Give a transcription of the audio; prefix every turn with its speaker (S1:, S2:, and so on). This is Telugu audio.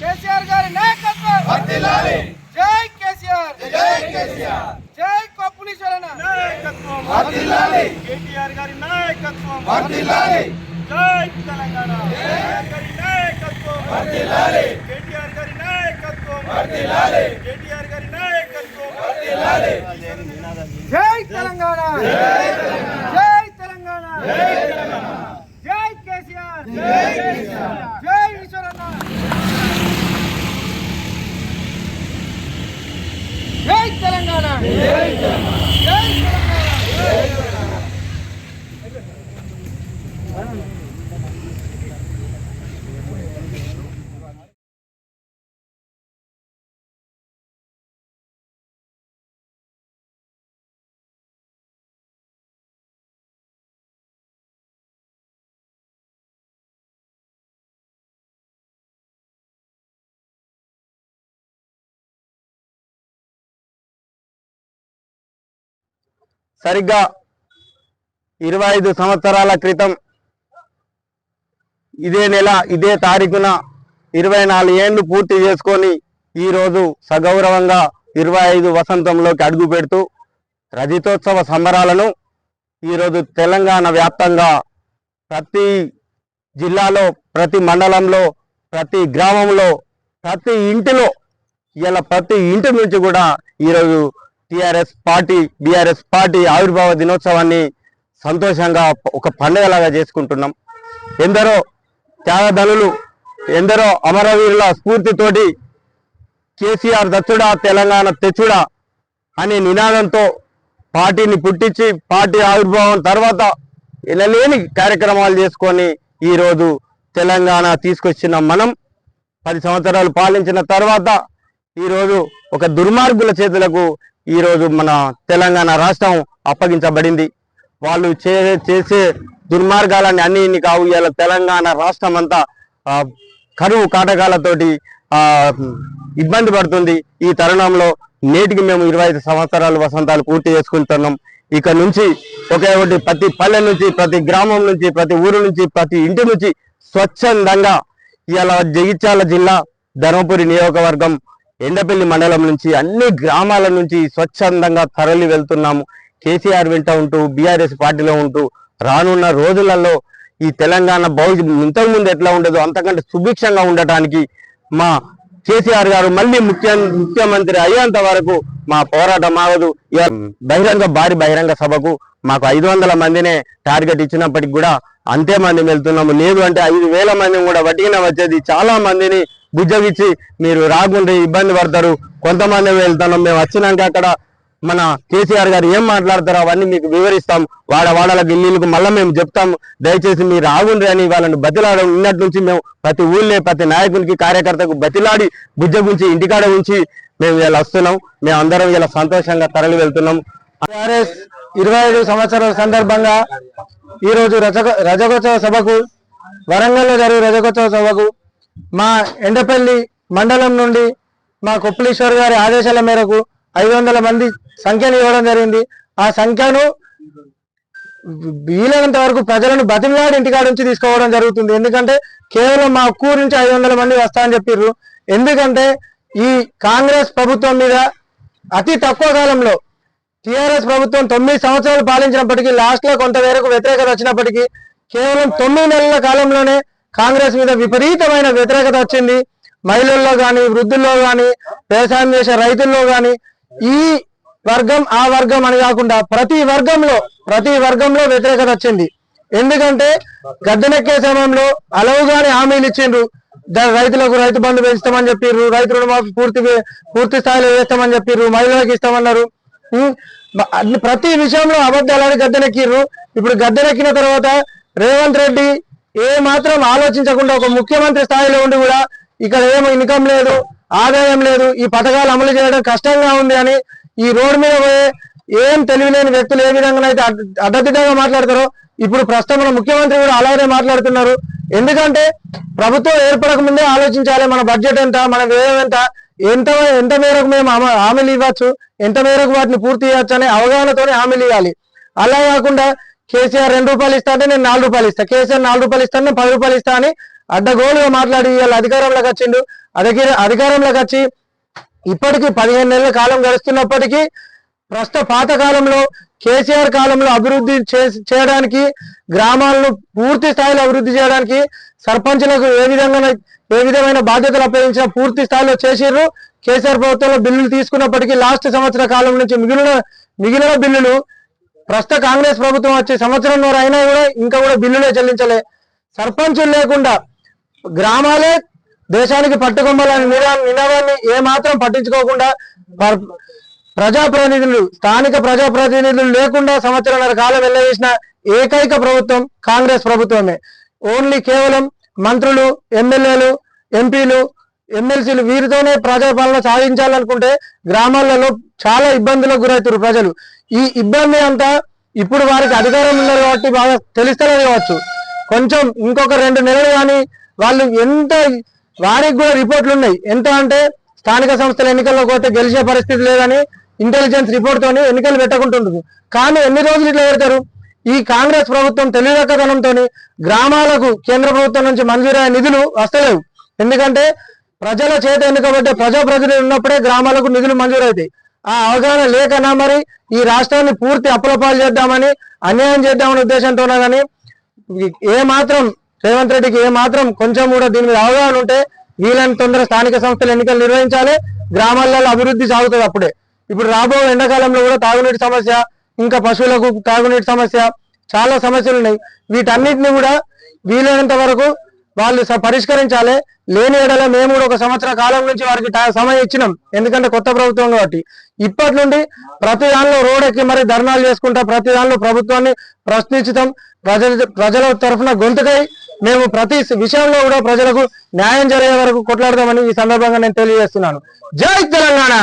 S1: కేసీఆర్ గారి నాయకత్వం. జై కేసీఆర్. జై కేసీఆర్. జై కొప్పులీశ్వరన
S2: నాయకత్వం. కేటీఆర్ గారి నాయకత్వం. జై తెలంగాణ. నాయకత్వం. కేటీఆర్ గారి నాయకత్వం. కేటీఆర్ గారి నాయకత్వం.
S1: జై తెలంగాణ జై తెలంగాణ జై కేసీఆర్ జై ఈశ్వరన్న జై తెలంగాణ జై
S3: సరిగ్గా ఇరవై ఐదు సంవత్సరాల క్రితం ఇదే నెల ఇదే తారీఖున ఇరవై నాలుగు పూర్తి చేసుకొని ఈరోజు సగౌరవంగా ఇరవై ఐదు వసంతంలోకి అడుగు పెడుతూ రజితోత్సవ సంబరాలను ఈరోజు తెలంగాణ వ్యాప్తంగా ప్రతి జిల్లాలో ప్రతి మండలంలో ప్రతి గ్రామంలో ప్రతి ఇంటిలో ఇలా ప్రతి ఇంటి నుంచి కూడా ఈరోజు టిఆర్ఎస్ పార్టీ బీఆర్ఎస్ పార్టీ ఆవిర్భావ దినోత్సవాన్ని సంతోషంగా ఒక పండుగలాగా చేసుకుంటున్నాం. ఎందరో త్యాగధనులు ఎందరో అమరవీరుల స్ఫూర్తితోటి కేసీఆర్ దచ్చుడా తెలంగాణ తెచ్చుడా అనే నినాదంతో పార్టీని పుట్టించి పార్టీ ఆవిర్భావం తర్వాత ఎనలేని కార్యక్రమాలు చేసుకొని ఈరోజు తెలంగాణ తీసుకొచ్చిన మనం పది సంవత్సరాలు పాలించిన తర్వాత ఈరోజు ఒక దుర్మార్గుల చేతులకు ఈరోజు మన తెలంగాణ రాష్ట్రం అప్పగించబడింది. వాళ్ళు చే చేసే దుర్మార్గాలన్నీ అన్ని ఇన్ని కావు. ఇలా తెలంగాణ రాష్ట్రం అంతా కరువు కాటకాలతోటి ఇబ్బంది పడుతుంది. ఈ తరుణంలో నేటికి మేము ఇరవై ఐదు సంవత్సరాలు వసంతాలు పూర్తి చేసుకుంటున్నాం. ఇక నుంచి ఒకే ఒకటి ప్రతి పల్లె నుంచి ప్రతి గ్రామం నుంచి ప్రతి ఊరు నుంచి ప్రతి ఇంటి నుంచి స్వచ్ఛందంగా ఇలా జగిత్యాల జిల్లా ధర్మపురి నియోజకవర్గం ఎండపల్లి మండలం నుంచి అన్ని గ్రామాల నుంచి స్వచ్ఛందంగా తరలి వెళ్తున్నాము. కేసీఆర్ వెంట ఉంటూ బీఆర్ఎస్ పార్టీలో ఉంటూ రానున్న రోజులలో ఈ తెలంగాణ భవిష్యత్ ఇంతకుముందు ఎట్లా ఉండదో అంతకంటే సుభిక్షంగా ఉండటానికి మా కేసీఆర్ గారు మళ్ళీ ముఖ్య ముఖ్యమంత్రి అయ్యేంత వరకు మా పోరాటం ఆగదు. బహిరంగ భారీ బహిరంగ సభకు మాకు ఐదు వందల మందినే టార్గెట్ ఇచ్చినప్పటికి కూడా అంతే మంది వెళ్తున్నాము. లేదు అంటే ఐదు వేల మందిని కూడా వడ్డీన వచ్చేది. చాలా మందిని బుజ్జగిచ్చి మీరు రాకుండా ఇబ్బంది పడతారు. కొంతమంది వెళ్తున్నాం మేము వచ్చినాక అక్కడ మన కేసీఆర్ గారు ఏం మాట్లాడతారో అవన్నీ మీకు వివరిస్తాం. వాడ వాడలకు ఇల్లులకు మళ్ళీ మేము చెప్తాం. దయచేసి మీరు ఆగుండ్రి అని వాళ్ళని బతిలాడడం ఉన్నట్టు నుంచి మేము ప్రతి ఊళ్ళో ప్రతి నాయకునికి కార్యకర్తకు బతిలాడి బుజ్జ గురించి ఇంటికాడ ఉంచి మేము ఇలా వస్తున్నాం. మేము అందరం ఇలా సంతోషంగా తరలి వెళ్తున్నాం.
S1: టిఆర్ఎస్ ఇరవై ఐదు సంవత్సరాల సందర్భంగా ఈరోజు రజ రజక రజకోత్సవ సభకు వరంగల్లో జరిగే రజకోత్సవ సభకు మా ఎండపల్లి మండలం నుండి మా కొప్పలీశ్వర్ గారి ఆదేశాల మేరకు ఐదు వందల మంది సంఖ్యను ఇవ్వడం జరిగింది. ఆ సంఖ్యను వీలైనంత వరకు ప్రజలను బతిమలాడి ఇంటికాడ నుంచి తీసుకోవడం జరుగుతుంది. ఎందుకంటే కేవలం మా ఊరు నుంచి ఐదు వందల మంది వస్తా అని చెప్పిర్రు. ఎందుకంటే ఈ కాంగ్రెస్ ప్రభుత్వం మీద అతి తక్కువ కాలంలో టిఆర్ఎస్ ప్రభుత్వం తొమ్మిది సంవత్సరాలు పాలించినప్పటికీ లాస్ట్లో కొంత మేరకు వ్యతిరేకత వచ్చినప్పటికీ కేవలం తొమ్మిది నెలల కాలంలోనే కాంగ్రెస్ మీద విపరీతమైన వ్యతిరేకత వచ్చింది. మహిళల్లో కానీ వృద్ధుల్లో కానీ వ్యవసాయం చేసే రైతుల్లో కానీ ఈ వర్గం ఆ వర్గం అని కాకుండా ప్రతి వర్గంలో ప్రతి వర్గంలో వ్యతిరేకత వచ్చింది. ఎందుకంటే గద్దెనెక్కే సమయంలో అలవుగానే హామీలు ఇచ్చిండ్రు. రైతులకు రైతు బంధు పెంచుతామని చెప్పారు రైతు రుణమాఫీ పూర్తి పూర్తి స్థాయిలో వేస్తామని చెప్పారు మహిళలకు ఇస్తామన్నారు. ప్రతి విషయంలో అబద్ధాలని గద్దెనెక్కిర్రు. ఇప్పుడు గద్దెనెక్కిన తర్వాత రేవంత్ రెడ్డి ఏ మాత్రం ఆలోచించకుండా ఒక ముఖ్యమంత్రి స్థాయిలో ఉండి కూడా ఇక్కడ ఏమో ఇన్కమ్ లేదు ఆదాయం లేదు ఈ పథకాలు అమలు చేయడం కష్టంగా ఉంది అని ఈ రోడ్డు మీద పోయే ఏం తెలివిలేని వ్యక్తులు ఏ విధంగా అయితే అడ్డదిడ్డంగా మాట్లాడతారో ఇప్పుడు ప్రస్తుతం మన ముఖ్యమంత్రి కూడా అలాగే మాట్లాడుతున్నారు. ఎందుకంటే ప్రభుత్వం ఏర్పడక ముందే ఆలోచించాలి మన బడ్జెట్ ఎంత మన వ్యయం ఎంత ఎంత ఎంత మేరకు మేము హామీలు ఇవ్వచ్చు ఎంత మేరకు వాటిని పూర్తి చేయవచ్చు అనే అవగాహనతోనే హామీలు ఇవ్వాలి. అలా కాకుండా కేసీఆర్ రెండు రూపాయలు ఇస్తా అంటే నేను నాలుగు రూపాయలు ఇస్తా. కేసీఆర్ నాలుగు రూపాయలు ఇస్తాను నేను పది రూపాయలు ఇస్తా అని అడ్డగోలుగా మాట్లాడి వీళ్ళు అధికారంలోకి వచ్చిండు. అధికార అధికారంలోకి వచ్చి ఇప్పటికి పదిహేను నెలల కాలం గడుస్తున్నప్పటికీ ప్రస్తుత పాత కాలంలో కేసీఆర్ కాలంలో అభివృద్ధి చేయడానికి గ్రామాలను పూర్తి స్థాయిలో అభివృద్ధి చేయడానికి సర్పంచులకు ఏ విధంగా ఏ విధమైన బాధ్యతలు అప్పగించినా పూర్తి స్థాయిలో చేసిర్రు. కేసీఆర్ ప్రభుత్వంలో బిల్లులు తీసుకున్నప్పటికీ లాస్ట్ సంవత్సర కాలం నుంచి మిగిలిన మిగిలిన బిల్లులు ప్రస్తుత కాంగ్రెస్ ప్రభుత్వం వచ్చి సంవత్సరం అయినా కూడా ఇంకా కూడా బిల్లులే చెల్లించలే. సర్పంచులు లేకుండా గ్రామాలే దేశానికి పట్టుకొమ్మలని నినాదాన్ని ఏ మాత్రం పట్టించుకోకుండా ప్రజాప్రతినిధులు స్థానిక ప్రజాప్రతినిధులు లేకుండా సంవత్సరాల కాలం వెళ్ళవేసిన ఏకైక ప్రభుత్వం కాంగ్రెస్ ప్రభుత్వమే. ఓన్లీ కేవలం మంత్రులు ఎమ్మెల్యేలు ఎంపీలు ఎమ్మెల్సీలు వీరితోనే ప్రజాపాలన సాధించాలనుకుంటే గ్రామాలలో చాలా ఇబ్బందులకు గురవుతారు ప్రజలు. ఈ ఇబ్బంది అంతా ఇప్పుడు వారికి అధికారం ఉన్నారు కాబట్టి బాగా తెలుస్తలేదు కావచ్చు. కొంచెం ఇంకొక రెండు నెలలు కానీ వాళ్ళు ఎంత వారికి కూడా రిపోర్ట్లు ఉన్నాయి. ఎంత అంటే స్థానిక సంస్థల ఎన్నికల్లో పోతే గెలిచే పరిస్థితి లేదని ఇంటెలిజెన్స్ రిపోర్ట్ తోని ఎన్నికలు పెట్టకుంటుండ్రు. కానీ ఎన్ని రోజులు ఇట్లా పెడతారు? ఈ కాంగ్రెస్ ప్రభుత్వం తెలివితక్కదనంతో గ్రామాలకు కేంద్ర ప్రభుత్వం నుంచి మంజూరైన నిధులు వస్తలేవు. ఎందుకంటే ప్రజల చేత ఎన్నుకబడ్డే ప్రజాప్రతినిధులు ఉన్నప్పుడే గ్రామాలకు నిధులు మంజూరవుతాయి. ఆ అవగాహన లేకనా మరి? ఈ రాష్ట్రాన్ని పూర్తి అప్పులపాలు చేద్దామని అన్యాయం చేద్దామనే ఉద్దేశంతోనే కానీ ఏ మాత్రం రేవంత్ రెడ్డికి ఏ మాత్రం కొంచెం కూడా దీని మీద అవగాహన ఉంటే వీలైన తొందర స్థానిక సంస్థలు ఎన్నికలు నిర్వహించాలి గ్రామాలలో అభివృద్ధి సాగుతుంది అప్పుడే. ఇప్పుడు రాబో ఎండాకాలంలో కూడా తాగునీటి సమస్య ఇంకా పశువులకు తాగునీటి సమస్య చాలా సమస్యలు ఉన్నాయి. వీటన్నిటిని కూడా వీలైనంత వరకు వాళ్ళు పరిష్కరించాలి. లేని ఎడల మేము కూడా ఒక సంవత్సర కాలం నుంచి వారికి సమయం ఇచ్చినాం. ఎందుకంటే కొత్త ప్రభుత్వం కాబట్టి. ఇప్పటి నుండి ప్రతి దానిలో రోడ్డెక్కి మరి ధర్నాలు చేసుకుంటా ప్రతి దానిలో ప్రభుత్వాన్ని ప్రశ్నించుతాం. ప్రజల ప్రజల తరఫున గొంతుకై మేము ప్రతి విషయంలో కూడా ప్రజలకు న్యాయం జరిగే వరకు కొట్లాడదామని ఈ సందర్భంగా నేను తెలియజేస్తున్నాను. జై తెలంగాణ!